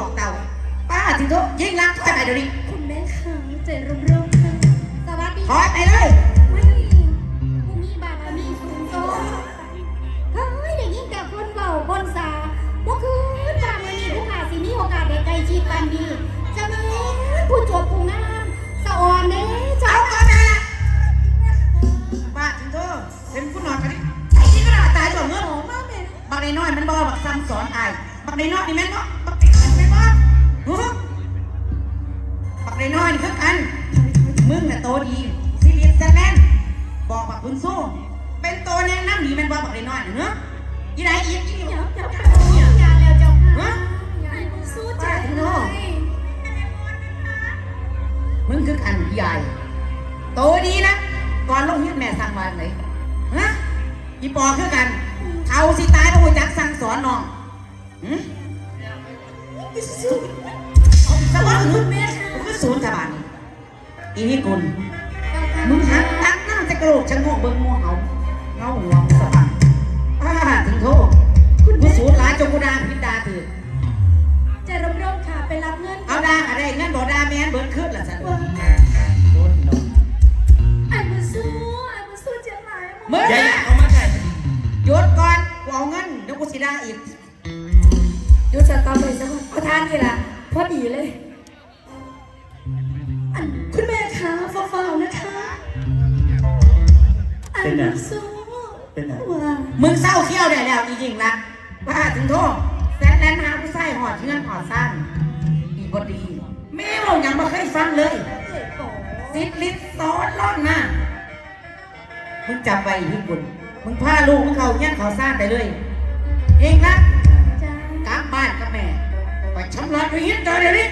บอกเต่าป้าถึงโตยิ่งรักถอยไปเดี๋ยวนี้คุณแม่ค่ะใจร่มๆค่ะสวัสดีถอยไปเลยไม่ผู้มีบารมีสูงโตเฮ้ยได้ยินแต่คนเบาคนสาบ่คืนบารมีผู้ขาสิมีโอกาสได้ใกล้ชิดปานนี้จะแม่นผู้จบผู้งามสะอ่อนเด้เจ้าเอาก่อนนะป้าถึงโตเป็นผู้นอนกันดิไอ้นี่ก็น่าตายตัวเมื่อโอ้มาแม่บักในน้อยมันบ่บักซ้ำสอนอายบักในน้อยนี่แม่นบ่บักในน้อ บ่บักในน้อยนี่เนอะยี่ไหนอีกอีกเดี๋ยวเดี๋ยวค่ะอย่าแล้วเจ้าค่ะฮะอย่าให้มันสู้ใจป้าถึงโน่เลยมึงคือกันใหญ่โตดีนะก่อนลงเฮียนแม่สั่งมาไหนฮะอีปอคือกันเขาสิตายเพราหัวจักสั่งสอนน้องหืมเอาสะบัดมึงแม่ค่ะมึงคือศูนย์สะบันอีนี่กุลมึงหักตั้งหน้าจะกระโหลกชะโงกเบิ่งมัวเหาเงาหัวมึงสบัดป้าถึงโทษคุณผู้ศูนย์หลายจงกูดาพิดาถือใจร่มๆค่ะไปรับเงินเอาดาอะไรเงินบ่ดาแม่นเบิดขึ้นละสัน เป็นไงว้ามึงเศร้าเขี้ยวได้แล้วจริงๆละว่าถึงโทษแสนแลนหาผู้ใส่หอดเงื่อนหอดสั้นอีบดีแม่บอกยังไม่เคยฟังเลยเจ็บปอสิทธิ์ลิศสอนล่อนหน้ามึงจำไว้พี่บุญมึงพาลูกมึงเขาเงี้ยเขาสร้างไปเลย เองนะจ้ากลับบ้านกับแม่ไปชำระไปยินเจอเดี๋ยวนี้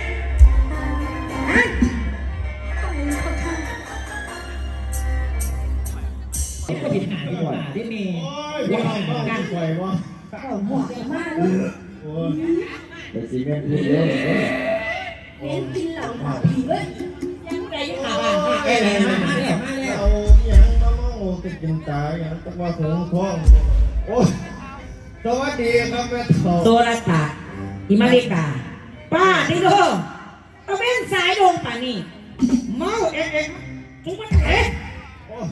ที่มีโอ้ยว่าว่าการปล่อยวะหมดมากโอ้ยเดี๋ยวซีเมนต์เร็วเล่นกินเหล่าหมาผีเว้ยๆเอ้ยมาแล้วมาแล้วมาแล้วเอาอย่างมาเมาติดกินตายอย่างตะว่าถุงท้องโอ้ยสวัสดีครับแม่ทองโซลาตาอิมาริกา ป้าดิโดเอาเป็นสายลงป่านี่เมาเอ๊ะเอ๊ะทุกมันเอ๊ะโอ้ย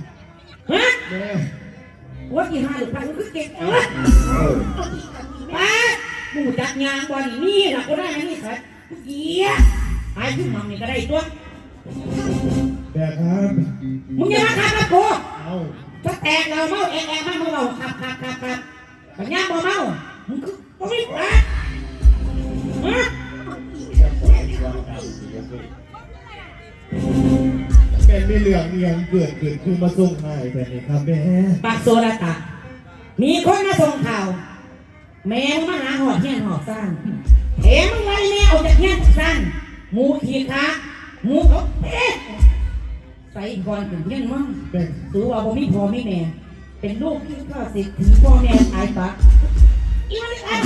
ฮะแม่ ว่ากี่ห้าหรือพันก็เก่งเออป้าหมูจักยางบอลนี่ล่ะก็ได้นะนี่ครับเหี้ยไอ้ยุ่งมังนี่ก็ได้ตัวแต่ครับมึงอย่ามาขับกับกูเอาถ้าแตกเราเมาเอ๊ะเอ๊ะมาเมาเราขับขับขับขับปัญญาบ่เมามึงคือ ไม่เหลืองเอียงเกิดเกิดขึ้นมาส่งให้แต่นี่ครับแม่ปากโซลาตามีคนมาส่งข่าว แมวมาหาหอดเฮียนหอดซ่านเอ๋มึงไล่แมวออกจากเฮียนซ่านหมูขีขาหมูเขาเอ๊ะใส่ก่อนถึงเฮียนมั่งเป็นถือว่าบ่มีพ่อมีแม่ เป็นลูกที่ก็สิทธิพ่อแม่ตายปะอีมันไอ้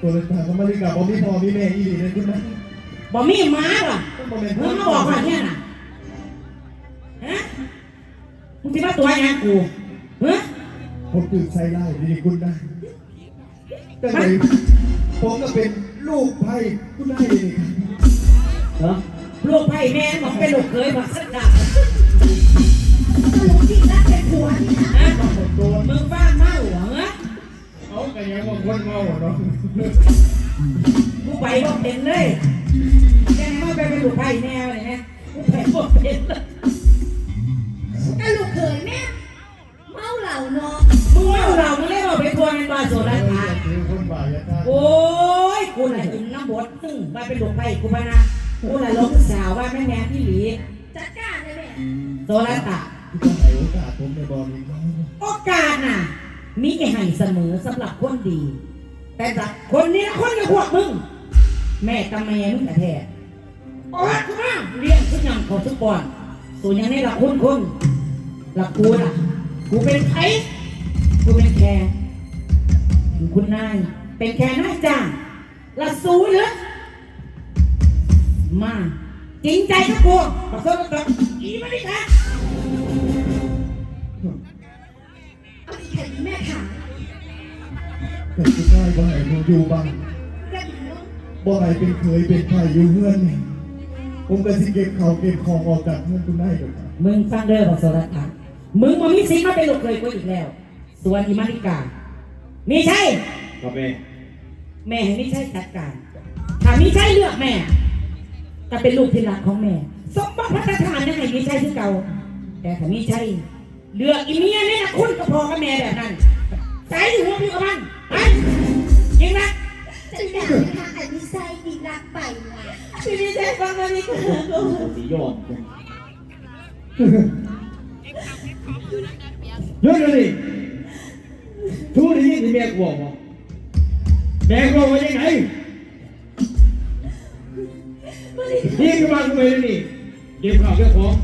ตัวเล็กทางก็ไม่ได้กลับบ่มีพ่อมีแม่อีหลีเลยคุณนะบ่มีหมาป่ะต้องบ่เป็นมึงมาบอกว่าเฮียน่ะ มึงคิดว่าตัวยังไงกูฮะผมตื่นใช้ไล่ดีคุณนะแต่ไหนผมก็เป็นลูกไพ่คุณได้เลยครับเหรอลูกไผ่แม่บอกเป็นลูกเคยบอกสักดับลูกที่รักเป็นผัวนี่นะฮะผมโดนมึงบ้าเมาเหรอฮะเขากันยังบางคนเมาเนาะกูไปบ่เป็นเลยแกมาไปเป็นลูกไผ่แนวเลยนะกูไปบ่เป็นเลย ก็ลูกเขยแม่เมาเหล่าเนาะมึงเมาเรามึงเล่นเอาไปทวงกันมาโซดาตาคือคนบ่ายอะครับโอ้ยกูน่ะอินน้ำบดหึ่งมาเป็นลูกไผ่กูพะนะกูน่ะลงสาวว่าแม่แม่พี่หลีจัดการเลยแม่โซดาตาที่ต้องให้โอกาสผมในบอลนี้โอกาสน่ะ มีให้เสมอสำหรับคนดี แต่สำหรับคนนี้นะคนกับพวกมึง แม่กับแม่มึงแต่แท้โอ๊ยกูมาเลี้ยงทุกอย่างเขาทุกบอนส่วนอย่างนี้ละคุณคุ ณละกูน่ะ กูเป็นใครกูเป็นแค่คุณนาย เป็นแค่นายจ้างละสูเหรือมา จริงใจกับกูประสบกับอีมาดิค่ะเอาอีกแค่แม่ขาแต่คุณได้บ่ให้ผมอยู่บ้างกระดิ่งลงบ่ให้เป็นเคยเป็นไผ่อยู่เฮือนนี่ผมก็สิเก็บเขาวเก็บของออกจากเฮือนคุณนายดอกครับมึงฟังเด้อบอกโซลัต มึงมามีสิทธิ์มาเป็นลูกเคยกูอีกแล้ว ส่วนอีมาริกามีใช่ ครับแม่แม่ให้ไม่ใช่จัดการ ถ้ามีใช่เลือกแม่ก็เป็นลูกที่รักของแม่ สมบัติพัฒนายังไงมีใช่ที่เก่า แต่ถ้ามีใช่ เลือกอีเมียเนี่ยนะคุณกับพ่อกับแม่แบบนั้นใส่หัวพี่กับมันไปจริงนะจังหวะนะคะอันนี้ใส่ดีรักไปว่ะพี่ดีใจฟังมาดีกว่าสียอด หยุดเลยทุกที่ที่แม่กบอกบอกแม่กบอกว่ายังไงนี่คือบ้านกูไปนี่เก็บข้าวเก็บของ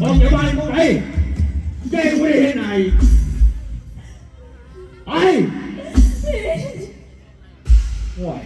ออกจากบ้านกูไปแกกูไม่ได้เห็นไหนไปห่วย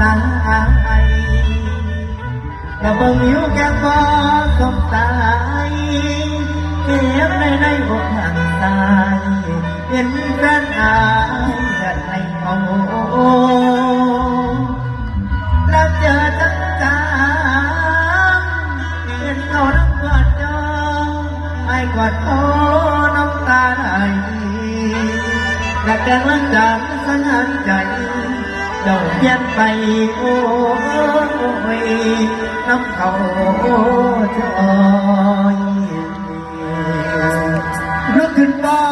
สายกะเบิ่งอยู่แก้มบ่สมตายเก็บในในอกทางซ้ายเห็นแฟนอายและให้เขาแล้วเจอจังจังเห็นเขาน้ำกอดจองไอ้กอดโอน้ำตาไหลและแกมันจังสังหารใจ ดอกยันไปโอ้ยน้ำเขาจอยนึกขึ้นว่า